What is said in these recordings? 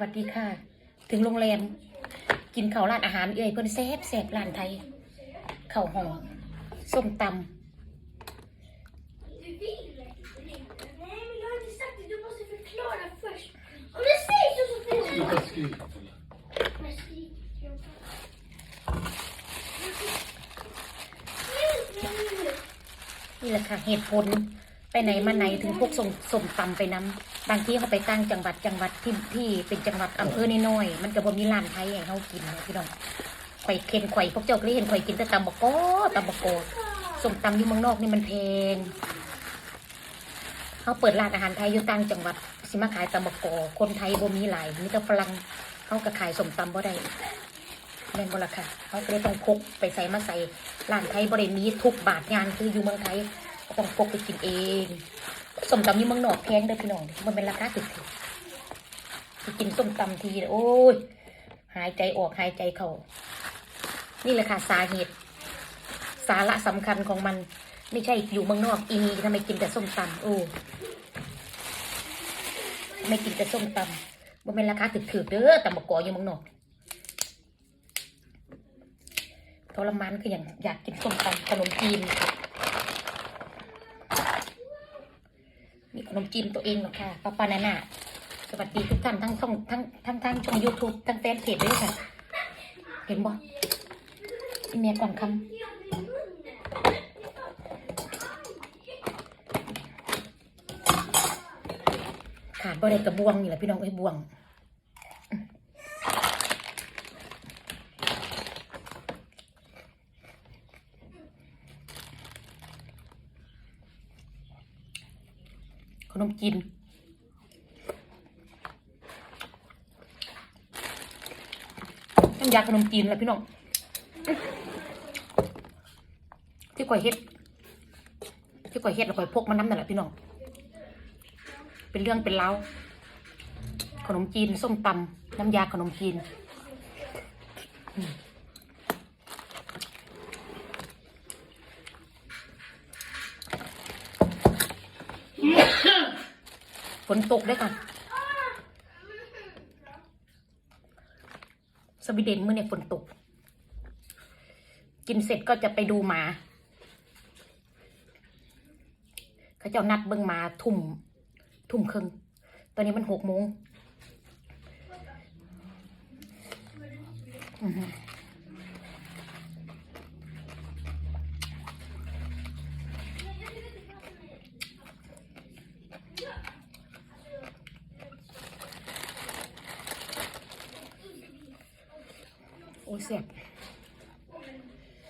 วัสดีค่ะ ถึงโรงแรม กินข้าวร้านอาหารเอ่ยเพื่อนแซ่บแซ่บร้านไทยข้าวหอมส้มตำนี่ละค่เหตุผล ไปไหนมาไหนถึงพวกส่งส้มตำไปน้ำบางทีเขาไปตั้งจังหวัดจังหวัดที่ที่เป็นจังหวัดอำเภอน้อยๆมันก็บ่มีร้านไทยให้เขากินนะพี่น้องข่อยเค็นข่อยพวกเจ้าก็เลยเห็นข่อยกินแต่ตำบกโกตำบกโกส้มตำอยู่เมืองนอกนี่มันแพงเขาเปิดร้านอาหารไทยอยู่ต่างจังหวัดสิมาขายตำบกโกคนไทยบ่มีหลายมีแต่ฝรั่งเขาก็ขายสมตำบ่ได้แม่นบ่ล่ะค่ะเขาก็เลยต้องพกไปใส่มาใส่ร้านไทยบ่ได้มีทุกบาทงานคืออยู่เมืองไทย ก็ต้องพกไปกินเองส้มตำอยู่เมืองนอกแพงเด้อพี่น้องมันเป็นราคาถูกๆสิกินส้มตำทีโอ้ยหายใจออกหายใจเข้านี่แหละค่ะสาเหตุ สาระสำคัญของมัน ไม่ใช่อยู่เมืองนอกอีนีทำไมกินแต่ส้มตำโอ้ไม่กินแต่ส้มตำมันเป็นราคาถูกๆเด้อตำบกกออยู่เมืองนอกทรมานคืออย่างอยากกินส้มตำขนมจีน ขนมจีนตัวเองหรอกค่ะป้าปานาน่าสวัสดีทุกท่านทั้งช่องทั้งทั้งทั้งช่องยูทูบทั้งแฟนเพจด้วยค่ะ เห็นบ่อีเมียก่อนคำขาดบ่ได้กระบวงนี่แหละพี่น้องไอ้บวง นมจีนน้ำยาขนมจีนแหละพี่น้อง ที่ก่อยเฮ็ด ที่ก่อยเฮ็ดแล้วก่อยพกมาน้ำนั่นแหละพี่น้อง เป็นเรื่องเป็นเล้าขนมจีน ส้มตำน้ำยาขนมจีนอืมฝ นตกด้วยกันสวีเดนเมื่อเนี่ยฝนตก กินเสร็จก็จะไปดูหมา เขาจ้านัดเบิ่งมาทุ่ม ทุ่มครึ่ง ตอนนี้มันหกโมงอือ หือโอ้ยเสียบ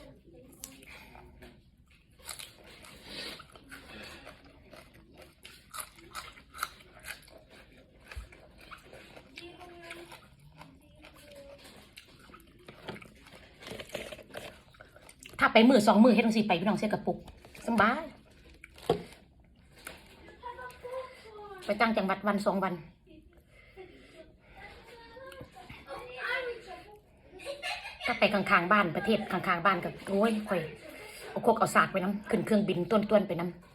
ถ้าไปมือสองมือให้ต้องสิไปพี่น้องเสียกระปุกสบายไปตั้งจังหวัดวันสองวัน ถ้าไปข้างๆบ้านประเทศข้างๆบ้านก็โอ้ยค่อยเอาโคกเอาสากไปน้ำขึ้นเครื่องบินต้วนๆไปน้ำ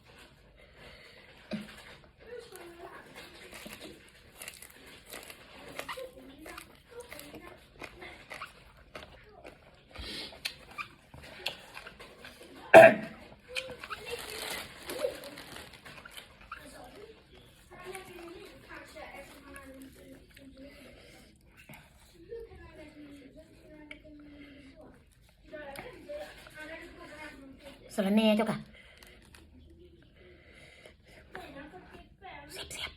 สารแน่เจ้าค่ะเสียบเสียบ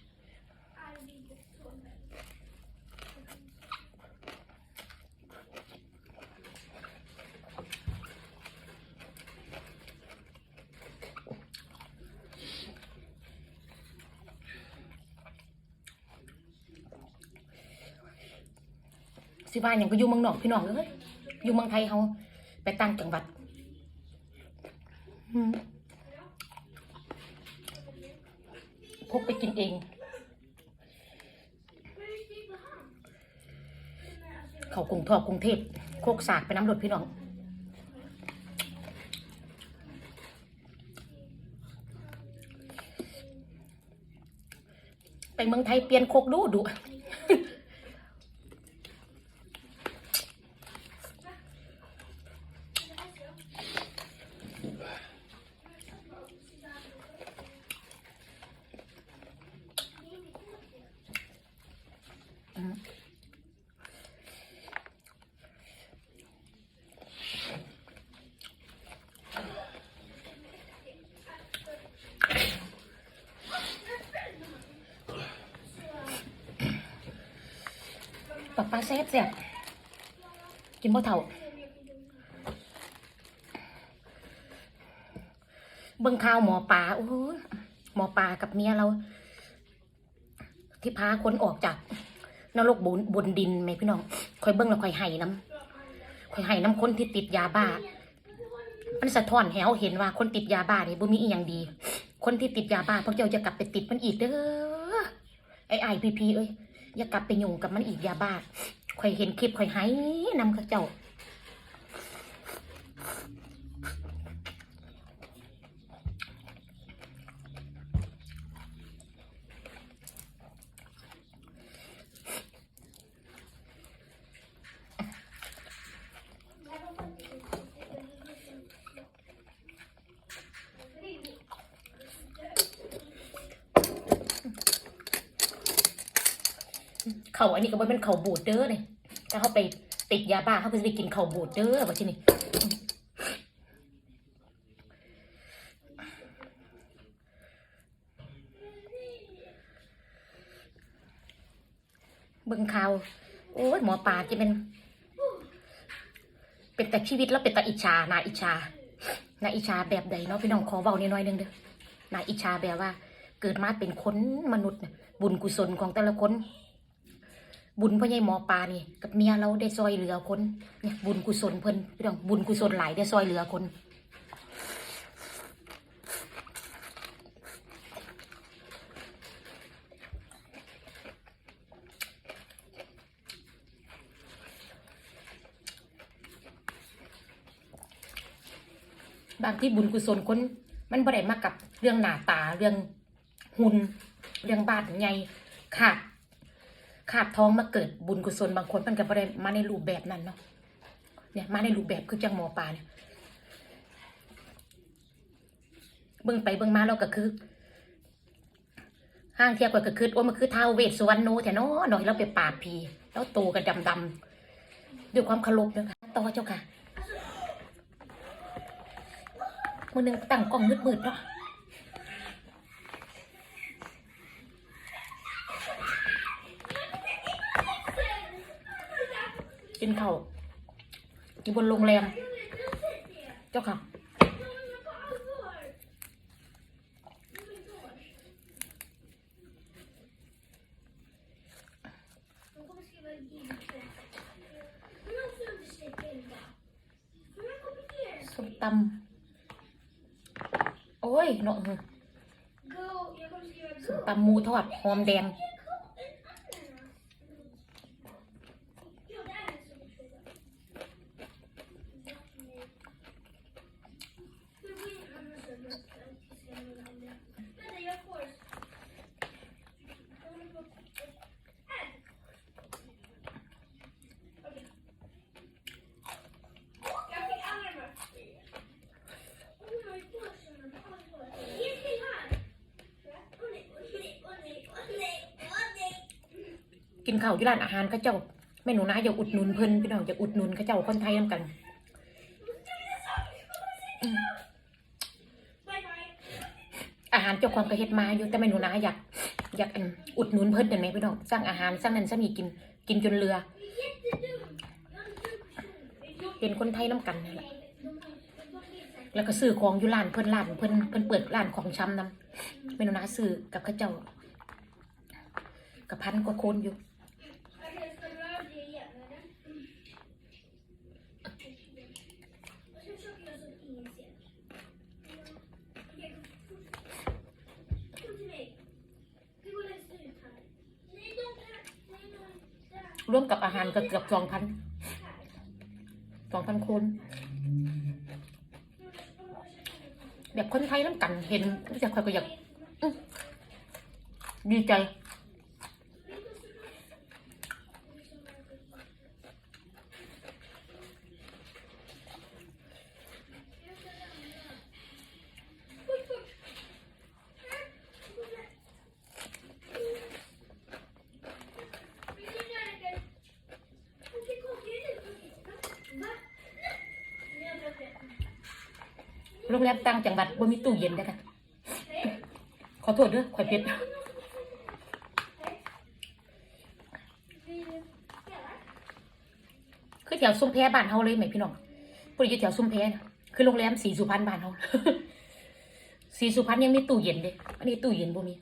สิว่าอย่างก็อยู่เมืองนอกพี่น้องเอ้ยอยู่เมืองไทยเขาไปตั้งจังหวัด งเทพโคกสากเป็น้ำหลดพี่น้องไปเมืองไทยเปลี่ยนโคกดูดูอืม แซ่บแซ่บกินบ่เท่าเบิ่งข่าวหมอปลาโอ้หมอปลากับเมียเรา ที่พาคนออกจากนรกบนบนดินไหมพี่น้องคอยเบิ่งแล้วคอยไห้น้ำคอยไห้น้ำคนที่ติดยาบ้า มันสะท้อนให้เราเห็นว่าคนติดยาบ้านี่บ่มีอีหยังดี คนที่ติดยาบ้าพวกเจ้าจะกลับไปติดมันอีกเด้อไอ้ไอพีพีเอ้ย อย่ากลับไปยุ่งกับมันอีกยาบ้าคอยเห็นคลิปคอยไห้นำกระเจ้า เขาอันนี้ก็บ่เป็นเขาบูดเด้อเนี่ยถ้าเขาไปติดยาบ้าเขาก็จะไปกินเขาบูดเด้อว่าที่นี่เบิ่งข่าวโอ้ยหมอปลาจะเป็น เป็นแต่ชีวิตแล้วเป็นแต่อิจฉานาอิจฉานาอิจฉาแบบใดเนาะพี่น้องขอเว้านิดหน่อยหนึงเด้อนาอิจฉาแบบว่า เกิดมาเป็นคนมนุษย์ บุญกุศลของแต่ละคน บุญพ่อใหญ่หมอปลานี่กับเมียเราได้ซอยเหลือคนเนี่ยบุญกุศลเพิ่นพี่น้องบุญกุศลหลายได้ซอยเหลือคนบางที่บุญกุศลคนมันบ่ได้มากับเรื่องหน้าตาเรื่องหุ่นเรื่องบาดใหญ่ขาด ขาดท้องมาเกิดบุญกุศลบางคนมันก็บ่ได้มาในรูปแบบนั้นเนาะเนี่ยมาในรูปแบบคือจังหมอปลาเนี่ยเบิ่งไปเบิ่งมาเราก็คือห้างเทียบกับก็คือโอ้มันคือท้าวเวสสุวรรณโนแท้เนาะหน่อยเราไปปราบผีแล้วโตกันดำๆด้วยความเคารพนะคะต่อเจ้าค่ะมือหนึ่งตั้งกล้องมืดๆเนาะกิ นข้าวอยู่บนโรงแรม เจ้าค่ะ De kommer skriva givetvis. Men de får inte se bilder. Men jag kommer ge er. ส้มตำโอ้ยเนาะ Go. Jag kommer skriva ส้ม go. ตำหมูทอดหอมแดง กินข้าวที่ร้านอาหารเข้าเจ้าแม่หนูนะอย่าอุดหนุนเพิ่นพี่น้องอย่าอุดหนุนเข้าเจ้าคนไทยนำกันอาหารเจ้าของก็เฮ็ดมาอยู่แต่แม่หนูนะอยากอยากอุดหนุนเพิ่นเห็นไหมพี่น้องสร้างอาหารสร้างนั้นสร้างนี้กินกินจนเรือ เป็นคนไทยน้ำกันนั่แหละแล้วก็ซื้อของอยู่ร้านเพิ่นร้านเพิ่นเพิ่นเปิดร้านของชำนำเมนูนาซื้อกับข้าเจ้ากับพันกว่าคนอยู่ ร่วมกับอาหารก็เกือบสองพันสองพันคนแบบคนไทยน้ำกันเห็นรู้จักใครก็อยากดีใจ รงแรมต่างจังหวัดบ่มีตู้เย็นเด้ค่ะขอโทษเด้อข่อยเผ็ดคือแถวซุ้มแพ้บ้านเฮาเลยไหมพี่น้องพูดอยู่แถวซุ้มแพนะคือโรงแรมสีสุพรรณบ้านเฮาสีสุพรรณยังมีตู้เย็นเลยอันนี้ตู้เย็นบ่มี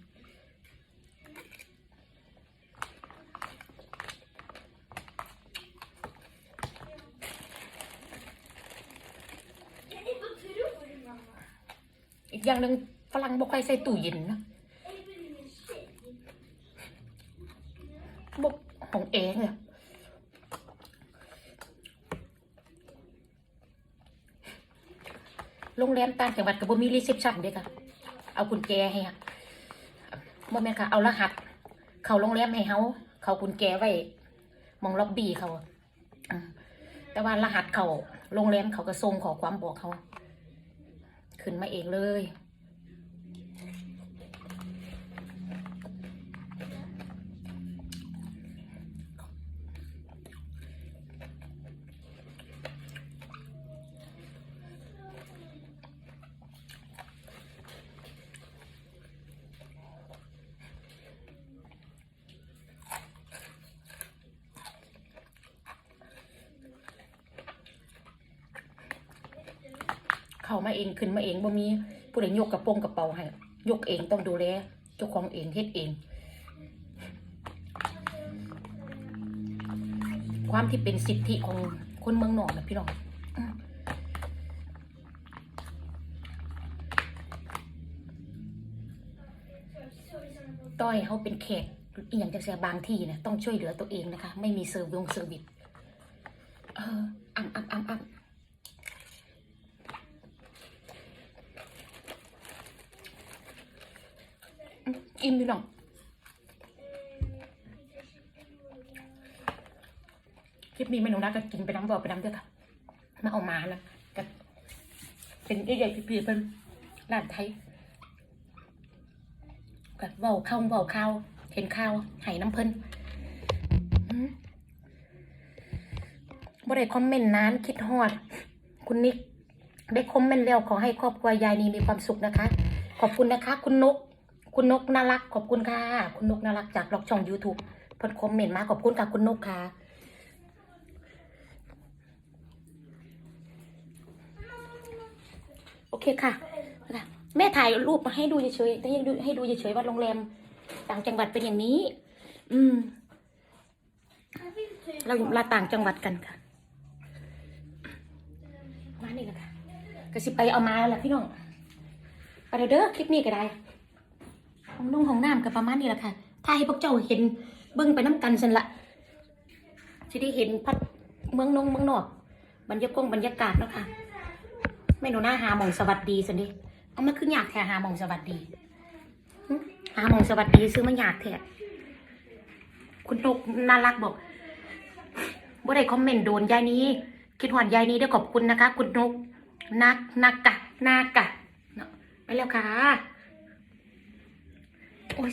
อย่างหนึ่งฝรั่งบ่ค่อยใส่ตู้เย็นนะ Är det väl ingen tjej? บ่ของแอร์เนี่ยโรงแรมต่างจังหวัดก็บ่มีรีเซพชันด้อค่ะ เอากุญแจให้ค่ะบ่แม่นค่ะ เอารหัส เข้าโรงแรมให้เฮาเขากุญแจไว้มองล็อบบี้เขา แต่ว่ารหัสเขาโรงแรมเขาก็ส่งขอความบอกเขา ขึ้นมาเองเลย เข้ามาเองขึ้นมาเองบ่มีผู้ใดยกกระโปรงกระเป๋าให้ยกเองต้องดูแลเจ้าของเองเฮ็ดเอง ความที่เป็นสิทธิของคนเมืองนอกนะพี่น้องต้อยเขาเป็นแขกอหย่างจะเสียบางที่นะต้องช่วยเหลือตัวเองนะคะ ไม่มีเซอร์วงเซอร์วิสเอออ่ำอ่ำอ่ำอ่ำ อิ่มพี่น้องคลิปนี้ไม่หนูรักก็กินไปน้ำบอกไปน้ำเด้อค่ะมาเอามานะกับเป็นใหญ่ๆพี่ๆเป็นร้านไทยกับเว้าเข้าเว้าข้าวเห็นข้าวไห้น้ำเพิ่นอืมบ่ได้คอมเมนต์นานคิดฮอด คุณนิกได้คอมเมนต์แล้วขอให้ครอบครัวยายนีมีความสุขนะคะ ขอบคุณนะคะ คุณนก คุณนกน่ารักขอบคุณค่ะ คุณนกน่ารักจากล็อกช่อง YouTube เพิ่นคอมเมนต์มาขอบคุณค่ะคุณนกค่ะโอเคค่ะ แม่ถ่ายรูปมาให้ดูเฉยๆให้ดูให้ดูเฉยๆว่าโรงแรมต่างจังหวัดเป็นอย่างนี้ อืม เราเราต่างจังหวัดกันค่ะ มานี่แหละค่ะก็สิไปเอามาแหละพี่น้องไปเด้อคลิปนี้ก็ได้ ของนุ่งของน้ำกับประมาณนี้แหละค่ะ ถ้าให้พวกเจ้าเห็นเบิ้งไปน้ำกันสันละสิได้เห็นพัดเมืองนงเมืองนอกบรรยากงบรรยากาศเนาะค่ะไม่หนูหน้าหาหมองสวัสดีสันดิเอามาขึ้นอยากแท้หาหมองสวัสดีหาหมองสวัสดีซื้อมาอยากแท้คุณนกน่ารักบอกบ่ได้คอมเมนต์โดนยายนี้ คิดหวานยายนี้ได้วยขอบคุณนะคะ คุณนกนักนักกะนากะเนาะไปแล้วค่ะ โอ้ย